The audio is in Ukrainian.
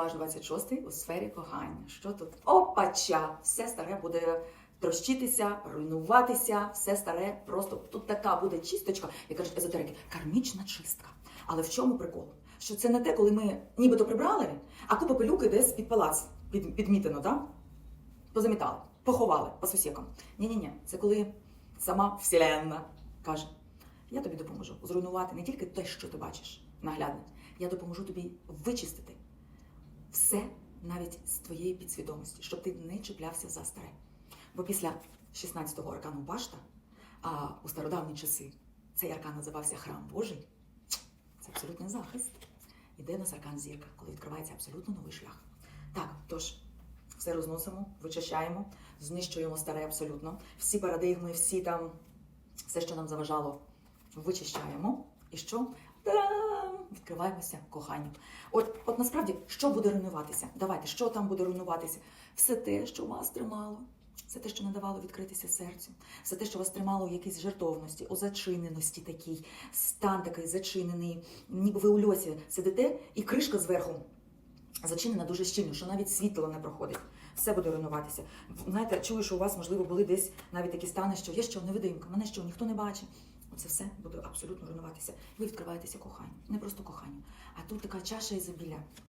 ваш 26-й у сфері кохання. Що тут? Опача! Все старе буде трощитися, руйнуватися, все старе. Просто тут така буде чисточка, як кажуть езотерики, кармічна чистка. Але в чому прикол? Що це не те, коли ми нібито прибрали, а купа пилюки десь під палац під, підмітено, так? Позамітали, поховали по сусікам. Ні-ні-ні, це коли сама Вселенна каже: я тобі допоможу зруйнувати не тільки те, що ти бачиш наглядно, я допоможу тобі вичистити все навіть з твоєї підсвідомості, щоб ти не чіплявся за старе. Бо після 16-го аркану Башта, а у стародавні часи цей аркан називався Храм Божий, це абсолютний захист. Іде нас аркан зірка, коли відкривається абсолютно новий шлях. Так, тож все розносимо, вичищаємо, знищуємо старе абсолютно. Всі парадигми, всі там, все, що нам заважало, вичищаємо. І що? Та-дам! Відкриваємося коханню. От, от насправді, що буде руйнуватися? Давайте, що там буде руйнуватися? Все те, що вас тримало. Все те, що не давало відкритися серцю, все те, що вас тримало у якійсь жертовності, у зачиненості такій, стан такий зачинений, ніби ви у льосі сидите, і кришка зверху зачинена дуже щільно, що навіть світло не проходить. Все буде руйнуватися. Знаєте, чую, що у вас, можливо, були десь навіть такі стани, що є що невидимка, мене що ніхто не бачить. Це все буде абсолютно руйнуватися. Ви відкриваєтеся коханню. Не просто коханню, а тут така чаша ізобілля.